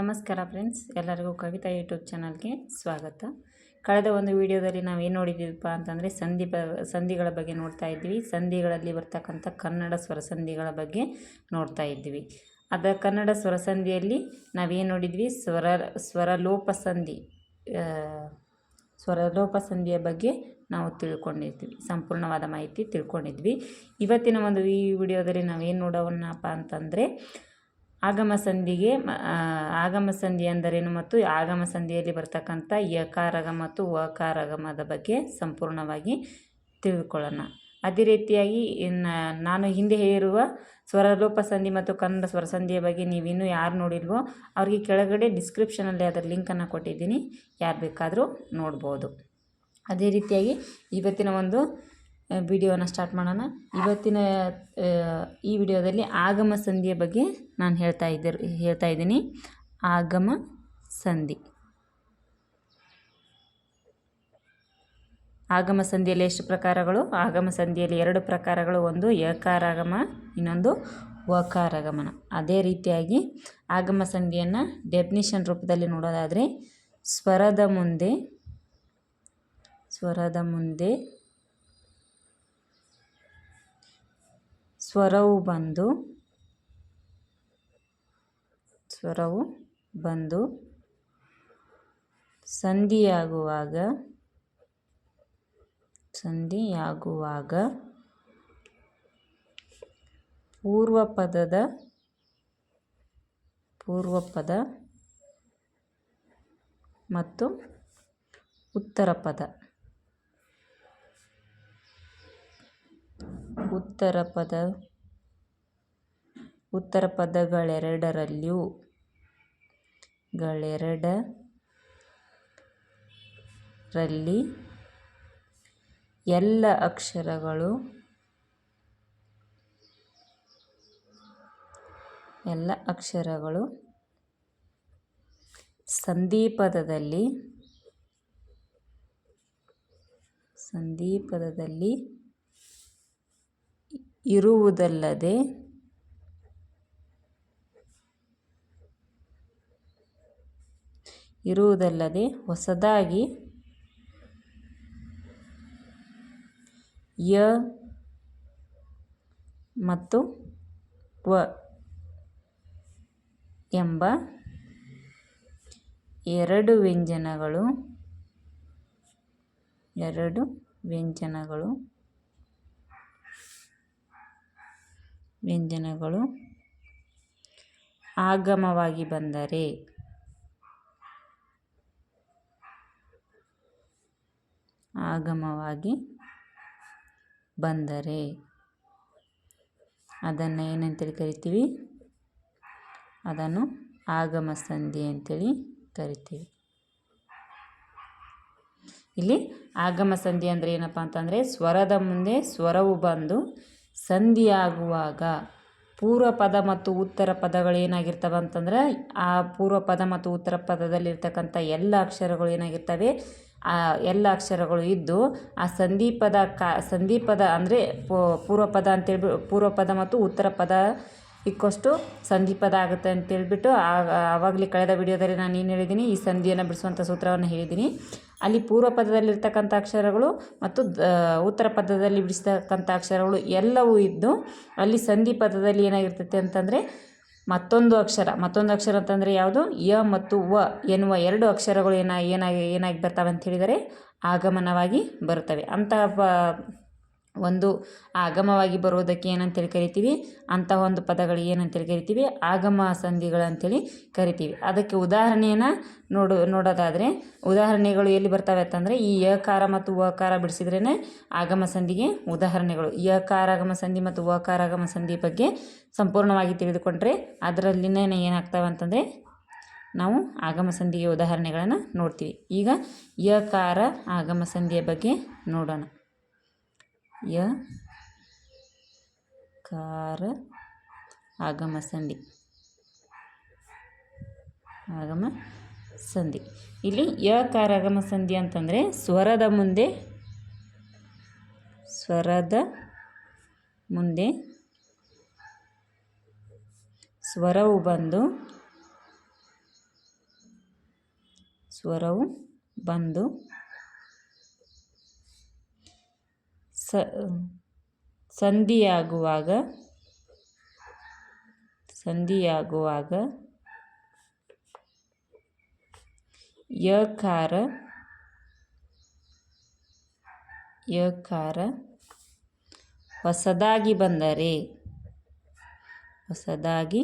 ನಮಸ್ಕಾರ ಫ್ರೆಂಡ್ಸ್, ಎಲ್ಲರಿಗೂ ಕವಿತಾ ಯೂಟ್ಯೂಬ್ ಚಾನಲ್ಗೆ ಸ್ವಾಗತ. ಕಳೆದ ಒಂದು ವಿಡಿಯೋದಲ್ಲಿ ನಾವು ಏನು ನೋಡಿದ್ದೀವಪ್ಪ ಅಂತಂದರೆ ಸಂಧಿ ಬ ಸಂಧಿಗಳ ಬಗ್ಗೆ ನೋಡ್ತಾ ಇದ್ವಿ. ಸಂಧಿಗಳಲ್ಲಿ ಬರ್ತಕ್ಕಂಥ ಕನ್ನಡ ಸ್ವರ ಸಂಧಿಗಳ ಬಗ್ಗೆ ನೋಡ್ತಾ ಇದ್ವಿ. ಅದ ಕನ್ನಡ ಸ್ವರ ಸಂಧಿಯಲ್ಲಿ ನಾವೇನು ನೋಡಿದ್ವಿ? ಸ್ವರ, ಸ್ವರಲೋಪ ಸಂಧಿ ಸ್ವರಲೋಪ ಸಂಧಿಯ ಬಗ್ಗೆ ನಾವು ತಿಳ್ಕೊಂಡಿದ್ವಿ. ಸಂಪೂರ್ಣವಾದ ಮಾಹಿತಿ ತಿಳ್ಕೊಂಡಿದ್ವಿ. ಇವತ್ತಿನ ಒಂದು ಈ ವಿಡಿಯೋದಲ್ಲಿ ನಾವೇನು ನೋಡೋಣಪ್ಪ ಅಂತಂದರೆ ಆಗಮ ಸಂಧಿಗೆ ಆಗಮ ಸಂಧಿ ಅಂದರೇನು ಮತ್ತು ಆಗಮ ಸಂಧಿಯಲ್ಲಿ ಬರ್ತಕ್ಕಂಥ ಯಕಾರಗ ಮತ್ತು ವಕಾರಗಮದ ಬಗ್ಗೆ ಸಂಪೂರ್ಣವಾಗಿ ತಿಳ್ಕೊಳ್ಳೋಣ. ಅದೇ ರೀತಿಯಾಗಿ ನಾನು ಹಿಂದೆ ಹೇಳಿರುವ ಸ್ವರಲೋಪ ಸಂಧಿ ಮತ್ತು ಕನ್ನಡ ಸ್ವರ ಸಂಧಿಯ ಬಗ್ಗೆ ನೀವಿನ್ನೂ ಯಾರು ನೋಡಿಲ್ವೋ ಅವ್ರಿಗೆ ಕೆಳಗಡೆ ಡಿಸ್ಕ್ರಿಪ್ಷನಲ್ಲಿ ಅದರ ಲಿಂಕನ್ನು ಕೊಟ್ಟಿದ್ದೀನಿ, ಯಾರು ಬೇಕಾದರೂ ನೋಡ್ಬೋದು. ಅದೇ ರೀತಿಯಾಗಿ ಇವತ್ತಿನ ಒಂದು ವಿಡಿಯೋನ ಸ್ಟಾರ್ಟ್ ಮಾಡೋಣ. ಇವತ್ತಿನ ಈ ವಿಡಿಯೋದಲ್ಲಿ ಆಗಮ ಸಂಧಿಯ ಬಗ್ಗೆ ನಾನು ಹೇಳ್ತಾ ಇದ್ದರು ಹೇಳ್ತಾ ಇದ್ದೀನಿ. ಆಗಮ ಸಂಧಿ. ಆಗಮ ಸಂಧಿಯಲ್ಲಿ ಎಷ್ಟು ಪ್ರಕಾರಗಳು? ಆಗಮ ಸಂಧಿಯಲ್ಲಿ ಎರಡು ಪ್ರಕಾರಗಳು. ಒಂದು ಏಕಾರಾಗಮ, ಇನ್ನೊಂದು ವಕಾರಾಗಮನ. ಅದೇ ರೀತಿಯಾಗಿ ಆಗಮ ಸಂಧಿಯನ್ನು ಡೆಫಿನಿಷನ್ ರೂಪದಲ್ಲಿ ನೋಡೋದಾದರೆ, ಸ್ವರದ ಮುಂದೆ ಸ್ವರದ ಮುಂದೆ ಸ್ವರವು ಬಂದು ಸ್ವರವು ಬಂದು ಸಂಧಿಯಾಗುವಾಗ ಸಂಧಿಯಾಗುವಾಗ ಪೂರ್ವಪದದ, ಪೂರ್ವಪದ ಪೂರ್ವ ಪದ ಮತ್ತು ಉತ್ತರ ಪದ ಉತ್ತರ ಪದ ಉತ್ತರ ಪದಗಳೆರಡರಲ್ಲಿಯೂ ಗಳೆರಡರಲ್ಲಿ ಎಲ್ಲ ಅಕ್ಷರಗಳು ಎಲ್ಲ ಅಕ್ಷರಗಳು ಸಂಧಿಪದದಲ್ಲಿ ಸಂಧಿಪದದಲ್ಲಿ ಇರುವುದಲ್ಲದೆ ಇರುವುದಲ್ಲದೆ ಹೊಸದಾಗಿ ಯ ಮತ್ತು ವ ಎಂಬ ಎರಡು ವ್ಯಂಜನಗಳು ಎರಡು ವ್ಯಂಜನಗಳು ವ್ಯಂಜನಗಳು ಆಗಮವಾಗಿ ಬಂದರೆ ಆಗಮವಾಗಿ ಬಂದರೆ. ಅದನ್ನು ಏನಂತೇಳಿ ಕರಿತೀವಿ? ಅದನ್ನು ಆಗಮ ಸಂಧಿ ಅಂತೇಳಿ ಕರಿತೀವಿ. ಇಲ್ಲಿ ಆಗಮ ಸಂಧಿ ಅಂದರೆ ಏನಪ್ಪ ಅಂತಂದರೆ ಸ್ವರದ ಮುಂದೆ ಸ್ವರವು ಬಂದು ಸಂಧಿಯಾಗುವಾಗ ಪೂರ್ವ ಪದ ಮತ್ತು ಉತ್ತರ ಪದಗಳು ಏನಾಗಿರ್ತವೆ ಅಂತಂದ್ರೆ ಆ ಪೂರ್ವ ಪದ ಮತ್ತು ಉತ್ತರ ಪದದಲ್ಲಿರ್ತಕ್ಕಂಥ ಎಲ್ಲ ಅಕ್ಷರಗಳು ಏನಾಗಿರ್ತವೆ? ಎಲ್ಲ ಅಕ್ಷರಗಳು ಇದ್ದು ಆ ಸಂಧಿಪದ ಕಾ ಸಂಧಿಪದ ಅಂದರೆ ಪೂರ್ವ ಪದ ಅಂತೇಳಿ ಪೂರ್ವ ಪದ ಮತ್ತು ಉತ್ತರ ಪದ ಇಕ್ಕಷ್ಟು ಸಂಧಿಪದ ಆಗುತ್ತೆ ಅಂತೇಳ್ಬಿಟ್ಟು ಆವಾಗಲೇ ಕಳೆದ ವಿಡಿಯೋದಲ್ಲಿ ನಾನು ಏನು ಹೇಳಿದ್ದೀನಿ, ಈ ಸಂಧಿಯನ್ನು ಬಿಡಿಸುವಂಥ ಸೂತ್ರವನ್ನು ಹೇಳಿದ್ದೀನಿ. ಅಲ್ಲಿ ಪೂರ್ವ ಪದದಲ್ಲಿರ್ತಕ್ಕಂಥ ಅಕ್ಷರಗಳು ಮತ್ತು ಉತ್ತರ ಪದದಲ್ಲಿ ಬಿಡಿಸ್ತಕ್ಕಂಥ ಅಕ್ಷರಗಳು ಎಲ್ಲವೂ ಇದ್ದು ಅಲ್ಲಿ ಸಂಧಿ ಪದದಲ್ಲಿ ಏನಾಗಿರ್ತೈತೆ ಅಂತಂದರೆ ಮತ್ತೊಂದು ಅಕ್ಷರ. ಮತ್ತೊಂದು ಅಕ್ಷರ ಅಂತಂದರೆ ಯಾವುದು? ಯ ಮತ್ತು ವ ಎನ್ನುವ ಎರಡು ಅಕ್ಷರಗಳು ಏನ ಏನಾಗಿ ಏನಾಗಿ ಬರ್ತಾವೆ ಅಂತ ಹೇಳಿದರೆ ಆಗಮನವಾಗಿ ಬರುತ್ತವೆ. ಅಂತಹ ಪ ಒಂದು ಆಗಮವಾಗಿ ಬರುವುದಕ್ಕೆ ಏನಂತೇಳಿ ಕರಿತೀವಿ? ಅಂತಹ ಒಂದು ಪದಗಳು ಏನಂತೇಳಿ ಕರಿತೀವಿ? ಆಗಮ ಸಂಧಿಗಳು ಅಂತೇಳಿ ಕರಿತೀವಿ. ಅದಕ್ಕೆ ಉದಾಹರಣೆಯನ್ನು ನೋಡು, ನೋಡೋದಾದರೆ ಉದಾಹರಣೆಗಳು ಎಲ್ಲಿ ಬರ್ತವೆ ಅಂತಂದರೆ ಈ ಯಕಾರ ಮತ್ತು ವಕಾರ ಬಿಡಿಸಿದ್ರೇ ಆಗಮ ಸಂಧಿಗೆ ಉದಾಹರಣೆಗಳು. ಯಕಾರಾಗಮ ಸಂಧಿ ಮತ್ತು ವಕಾರ ಆಗಮ ಸಂಧಿ ಬಗ್ಗೆ ಸಂಪೂರ್ಣವಾಗಿ ತಿಳಿದುಕೊಂಡ್ರೆ ಅದರಲ್ಲಿನೇ ಏನಾಗ್ತವೆ ಅಂತಂದರೆ ನಾವು ಆಗಮ ಸಂಧಿಗೆ ಉದಾಹರಣೆಗಳನ್ನು ನೋಡ್ತೀವಿ. ಈಗ ಯಕಾರ ಆಗಮ ಸಂಧಿಯ ಬಗ್ಗೆ ನೋಡೋಣ. ಯ, ಕಾರ ಆಗಮ ಸಂಧಿ ಆಗಮ ಸಂಧಿ ಇಲ್ಲಿ ಯ, ಕಾರ ಆಗಮ ಸಂಧಿ ಅಂತಂದರೆ ಸ್ವರದ ಮುಂದೆ ಸ್ವರದ ಮುಂದೆ ಸ್ವರವು ಬಂದು ಸ್ವರವು ಬಂದು ಸ ಸಂಧಿಯಾಗುವಾಗ ಸಂಧಿಯಾಗುವಾಗ ಯಕಾರ ಯಕಾರ ಹೊಸದಾಗಿ ಬಂದರೆ ಹೊಸದಾಗಿ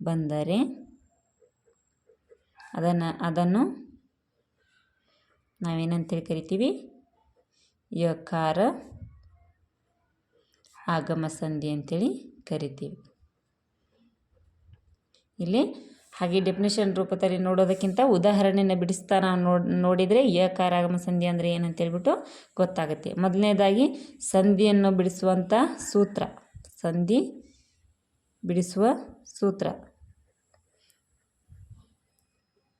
ಬಂದರೆ ಅದನ್ನು ಅದನ್ನು ನಾವೇನಂತೇಳಿ ಕರಿತೀವಿ? ಯಕಾರ ಆಗಮ ಸಂಧಿ ಅಂತೇಳಿ ಕರಿತೀವಿ. ಇಲ್ಲಿ ಹಾಗೆ ಡೆಫಿನೇಷನ್ ರೂಪದಲ್ಲಿ ನೋಡೋದಕ್ಕಿಂತ ಉದಾಹರಣೆನ ಬಿಡಿಸ್ತಾ ನಾವು ನೋಡಿ, ನೋಡಿದರೆ ಯಕಾರ ಆಗಮ ಸಂಧಿ ಅಂದರೆ ಏನಂತೇಳ್ಬಿಟ್ಟು ಗೊತ್ತಾಗುತ್ತೆ. ಮೊದಲನೇದಾಗಿ ಸಂಧಿಯನ್ನು ಬಿಡಿಸುವಂಥ ಸೂತ್ರ. ಸಂಧಿ ಬಿಡಿಸುವ ಸೂತ್ರ.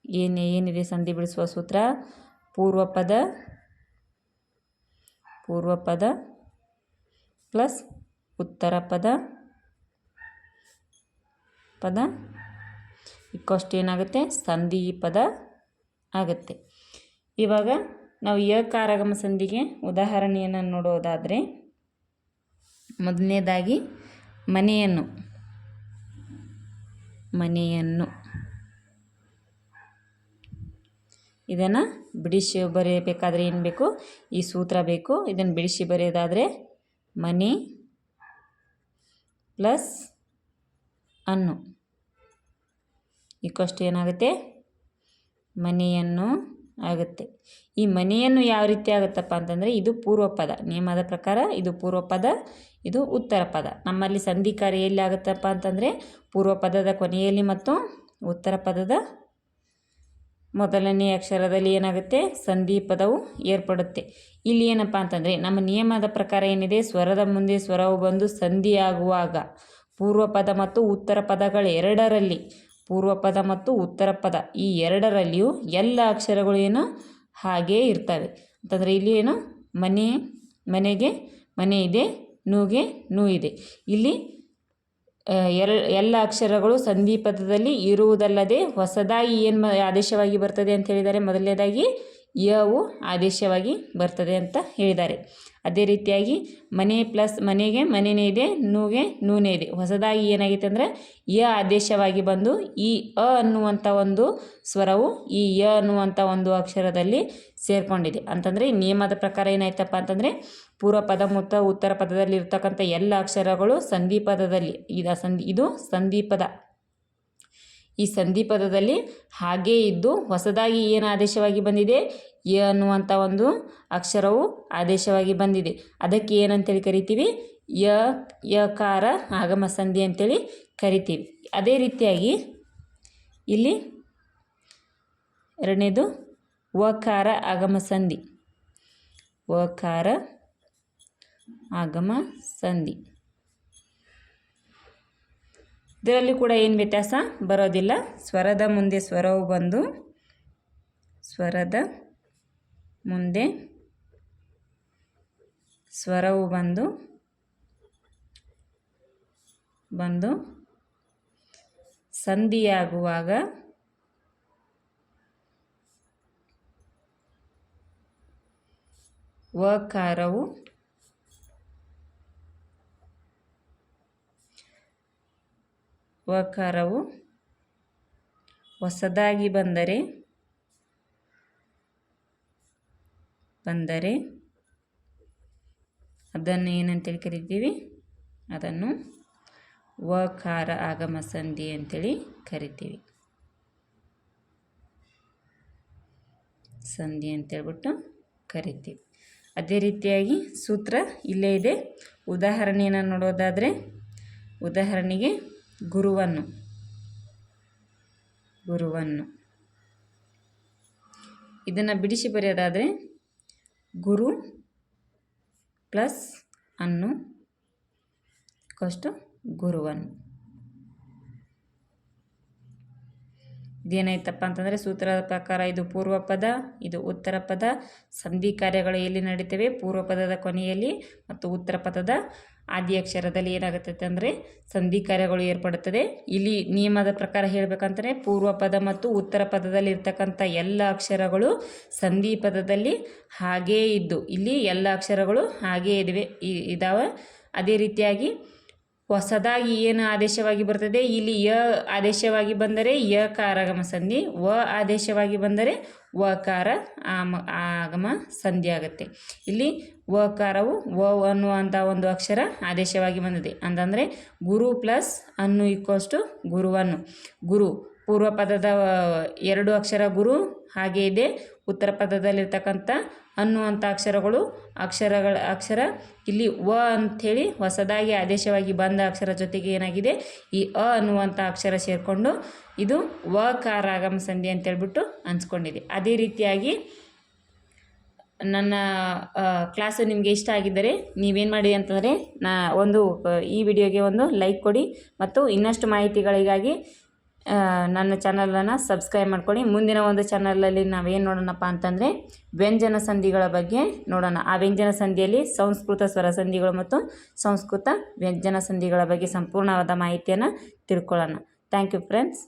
ಏನು, ಏನಿದೆ ಸಂಧಿ ಬಿಡಿಸುವ ಸೂತ್ರ? ಪೂರ್ವಪದ ಪೂರ್ವಪದ ಪ್ಲಸ್ ಉತ್ತರ ಪದ ಪದ. ಇಕ್ಕಷ್ಟು ಏನಾಗುತ್ತೆ? ಸಂಧಿ ಪದ ಆಗುತ್ತೆ. ಇವಾಗ ನಾವು ಯಕಾರಗಮ ಸಂಧಿಗೆ ಉದಾಹರಣೆಯನ್ನು ನೋಡೋದಾದರೆ ಮೊದಲನೇದಾಗಿ ಮನೆಯನ್ನು. ಮನೆಯನ್ನು. ಇದನ್ನು ಬಿಡಿಸಿ ಬರೆಯಬೇಕಾದ್ರೆ ಏನು ಬೇಕು? ಈ ಸೂತ್ರ ಬೇಕು. ಇದನ್ನು ಬಿಡಿಸಿ ಬರೆಯೋದಾದರೆ ಮನಿ ಪ್ಲಸ್ ಅನ್ನು. ಇಕ್ಕಷ್ಟು ಏನಾಗುತ್ತೆ? ಮನೆಯನ್ನು ಆಗುತ್ತೆ. ಈ ಮನೆಯನ್ನು ಯಾವ ರೀತಿ ಆಗುತ್ತಪ್ಪ ಅಂತಂದರೆ ಇದು ಪೂರ್ವ ಪದ. ನಿಯಮದ ಪ್ರಕಾರ ಇದು ಪೂರ್ವ ಪದ, ಇದು ಉತ್ತರ ಪದ. ನಮ್ಮಲ್ಲಿ ಸಂಧಿ ಕಾರ್ಯ ಎಲ್ಲಿ ಆಗುತ್ತಪ್ಪ ಅಂತಂದರೆ ಪೂರ್ವ ಪದದ ಕೊನೆಯಲ್ಲಿ ಮತ್ತು ಉತ್ತರ ಪದದ ಮೊದಲನೇ ಅಕ್ಷರದಲ್ಲಿ ಏನಾಗುತ್ತೆ? ಸಂಧಿ ಪದವು ಏರ್ಪಡುತ್ತೆ. ಇಲ್ಲಿ ಏನಪ್ಪ ಅಂತಂದರೆ, ನಮ್ಮ ನಿಯಮದ ಪ್ರಕಾರ ಏನಿದೆ? ಸ್ವರದ ಮುಂದೆ ಸ್ವರವು ಬಂದು ಸಂಧಿಯಾಗುವಾಗ ಪೂರ್ವ ಪದ ಮತ್ತು ಉತ್ತರ ಪದಗಳ ಎರಡರಲ್ಲಿ, ಪೂರ್ವ ಪದ ಮತ್ತು ಉತ್ತರ ಪದ ಈ ಎರಡರಲ್ಲಿಯೂ ಎಲ್ಲ ಅಕ್ಷರಗಳು ಏನು? ಹಾಗೇ ಇರ್ತವೆ. ಅಂತಂದರೆ ಇಲ್ಲಿ ಏನು? ಮನೆ, ಮನೆಗೆ ಮನೆ ಇದೆ, ನೂಗೆ ನೂ ಇದೆ. ಇಲ್ಲಿ ಎರ ಎಲ್ಲ ಅಕ್ಷರಗಳು ಸಂಧಿ ಪದದಲ್ಲಿ ಇರುವುದಲ್ಲದೆ ಹೊಸದಾಗಿ ಏನು ಆದೇಶವಾಗಿ ಬರ್ತದೆ ಅಂತ ಹೇಳಿದರೆ ಮೊದಲನೇದಾಗಿ ಯವು ಆದೇಶವಾಗಿ ಬರ್ತದೆ ಅಂತ ಹೇಳಿದ್ದಾರೆ. ಅದೇ ರೀತಿಯಾಗಿ ಮನೆ ಪ್ಲಸ್ ಮನೆಗೆ ಮನೆನೇ ಇದೆ, ನೂಗೆ ನೂನೇ ಇದೆ. ಹೊಸದಾಗಿ ಏನಾಗೈತೆ ಅಂದರೆ ಯ ಆದೇಶವಾಗಿ ಬಂದು ಈ ಅ ಅನ್ನುವಂಥ ಒಂದು ಸ್ವರವು ಈ ಯ ಅನ್ನುವಂಥ ಒಂದು ಅಕ್ಷರದಲ್ಲಿ ಸೇರಿಕೊಂಡಿದೆ. ಅಂತಂದರೆ ನಿಯಮದ ಪ್ರಕಾರ ಏನಾಯ್ತಪ್ಪ ಅಂತಂದರೆ ಪೂರ್ವ ಪದ, ಮತ್ತು, ಉತ್ತರ ಪದದಲ್ಲಿ ಇರ್ತಕ್ಕಂಥ ಎಲ್ಲ ಅಕ್ಷರಗಳು ಸಂಧಿ ಪದದಲ್ಲಿ, ಇದು ಸಂಧಿ ಇದು ಸಂಧಿ ಪದ. ಈ ಸಂಧಿ ಪದದಲ್ಲಿ ಹಾಗೇ ಇದ್ದು ಹೊಸದಾಗಿ ಏನು ಆದೇಶವಾಗಿ ಬಂದಿದೆ? ಯ ಅನ್ನುವಂಥ ಒಂದು ಅಕ್ಷರವು ಆದೇಶವಾಗಿ ಬಂದಿದೆ. ಅದಕ್ಕೆ ಏನಂತೇಳಿ ಕರಿತೀವಿ? ಯ, ಯಕಾರ, ಆಗಮ ಸಂಧಿ ಅಂತೇಳಿ ಕರಿತೀವಿ. ಅದೇ ರೀತಿಯಾಗಿ ಇಲ್ಲಿ ಎರಡನೇದು ವಕಾರ, ಆಗಮ ಸಂಧಿ. ವಕಾರ, ಆಗಮ ಸಂಧಿ. ಇದರಲ್ಲಿ ಕೂಡ ಏನು ವ್ಯತ್ಯಾಸ? ಬರೋದಿಲ್ಲ. ಸ್ವರದ ಮುಂದೆ ಸ್ವರವು ಬಂದು ಸ್ವರದ ಮುಂದೆ ಸ್ವರವು ಬಂದು ಬಂದು ಸಂಧಿಯಾಗುವಾಗ ವಕಾರವು ವಕಾರವು ಹೊಸದಾಗಿ ಬಂದರೆ ಬಂದರೆ ಅದನ್ನು ಏನಂತೇಳಿ ಕರಿತೀವಿ? ಅದನ್ನು ವಕಾರ ಆಗಮ ಸಂಧಿ ಅಂತೇಳಿ ಕರಿತೀವಿ. ಸಂಧಿ ಅಂತೇಳ್ಬಿಟ್ಟು ಕರಿತೀವಿ. ಅದೇ ರೀತಿಯಾಗಿ ಸೂತ್ರ ಇಲ್ಲೇ ಇದೆ. ಉದಾಹರಣೆಯನ್ನು ನೋಡೋದಾದರೆ ಉದಾಹರಣೆಗೆ ಗುರುವನ್ನು. ಗುರುವನ್ನು. ಇದನ್ನು ಬಿಡಿಸಿ ಬರೆಯೋದಾದರೆ ಗುರು ಪ್ಲಸ್ ಅನ್ನು ಕಷ್ಟು ಗುರುವನ್ನು ಇದೇನಾಯ್ತಪ್ಪ ಅಂತಂದರೆ ಸೂತ್ರದ ಪ್ರಕಾರ ಇದು ಪೂರ್ವ ಪದ, ಇದು ಉತ್ತರ ಪದ. ಸಂಧಿ ಕಾರ್ಯಗಳು ಎಲ್ಲಿ ನಡೀತವೆ? ಪೂರ್ವ ಪದದ ಕೊನೆಯಲ್ಲಿ ಮತ್ತು ಉತ್ತರ ಪದದ ಆದಿ ಅಕ್ಷರದಲ್ಲಿ ಏನಾಗುತ್ತೆ ಅಂದರೆ ಸಂಧಿ ಕಾರ್ಯಗಳು ಏರ್ಪಡುತ್ತದೆ. ಇಲ್ಲಿ ನಿಯಮದ ಪ್ರಕಾರ ಹೇಳಬೇಕಂತಂದರೆ ಪೂರ್ವ ಪದ ಮತ್ತು ಉತ್ತರ ಪದದಲ್ಲಿ ಇರ್ತಕ್ಕಂಥ ಎಲ್ಲ ಅಕ್ಷರಗಳು ಸಂಧಿ ಪದದಲ್ಲಿ ಹಾಗೇ ಇದ್ದು, ಇಲ್ಲಿ ಎಲ್ಲ ಅಕ್ಷರಗಳು ಹಾಗೇ ಇದ್ದಾವೆ. ಅದೇ ರೀತಿಯಾಗಿ ಹೊಸದಾಗಿ ಏನು ಆದೇಶವಾಗಿ ಬರ್ತದೆ? ಇಲ್ಲಿ ಯ ಆದೇಶವಾಗಿ ಬಂದರೆ ಯ ಕಾರಾಗಮ ಸಂಧಿ ವ ಆದೇಶವಾಗಿ ಬಂದರೆ ವಕಾರ ಆಮ ಆಗಮ ಸಂಧಿ ಆಗುತ್ತೆ. ಇಲ್ಲಿ ವ ಕಾರವು ವ ಅನ್ನುವಂಥ ಒಂದು ಅಕ್ಷರ ಆದೇಶವಾಗಿ ಬಂದಿದೆ. ಅಂತಂದರೆ ಗುರು ಪ್ಲಸ್ ಅನ್ನು ಈಕ್ವಲ್ಸ್ ಟು ಗುರುವನ್ನು. ಗುರು ಪೂರ್ವ ಪದದ ಎರಡು ಅಕ್ಷರ ಗುರು ಹಾಗೆ ಇದೆ. ಉತ್ತರ ಪದದಲ್ಲಿರ್ತಕ್ಕಂಥ ಅನ್ನುವಂಥ ಅಕ್ಷರಗಳು ಅಕ್ಷರಗಳ ಅಕ್ಷರ ಇಲ್ಲಿ ವ ಅಂಥೇಳಿ ಹೊಸದಾಗಿ ಆದೇಶವಾಗಿ ಬಂದ ಅಕ್ಷರ ಜೊತೆಗೆ ಏನಾಗಿದೆ? ಈ ಅ ಅನ್ನುವಂಥ ಅಕ್ಷರ ಸೇರಿಕೊಂಡು ಇದು ವ ಕಾರ ಆಗಮ ಸಂಧಿ ಅಂತೇಳ್ಬಿಟ್ಟು ಅನ್ಸ್ಕೊಂಡಿದೆ. ಅದೇ ರೀತಿಯಾಗಿ ನನ್ನ ಕ್ಲಾಸು ನಿಮಗೆ ಇಷ್ಟ ಆಗಿದ್ದರೆ ನೀವೇನು ಮಾಡಿ ಅಂತಂದರೆ ನಾ ಒಂದು ಈ ವಿಡಿಯೋಗೆ ಒಂದು ಲೈಕ್ ಕೊಡಿ ಮತ್ತು ಇನ್ನಷ್ಟು ಮಾಹಿತಿಗಳಿಗಾಗಿ ನನ್ನ ಚಾನಲನ್ನು ಸಬ್ಸ್ಕ್ರೈಬ್ ಮಾಡ್ಕೊಳ್ಳಿ. ಮುಂದಿನ ಒಂದು ಚಾನಲಲ್ಲಿ ನಾವೇನು ನೋಡೋಣಪ್ಪ ಅಂತಂದರೆ ವ್ಯಂಜನ ಸಂಧಿಗಳ ಬಗ್ಗೆ ನೋಡೋಣ. ಆ ವ್ಯಂಜನ ಸಂಧಿಯಲ್ಲಿ ಸಂಸ್ಕೃತ ಸ್ವರ ಸಂಧಿಗಳು ಮತ್ತು ಸಂಸ್ಕೃತ ವ್ಯಂಜನ ಸಂಧಿಗಳ ಬಗ್ಗೆ ಸಂಪೂರ್ಣವಾದ ಮಾಹಿತಿಯನ್ನು ತಿಳ್ಕೊಳ್ಳೋಣ. Thank you friends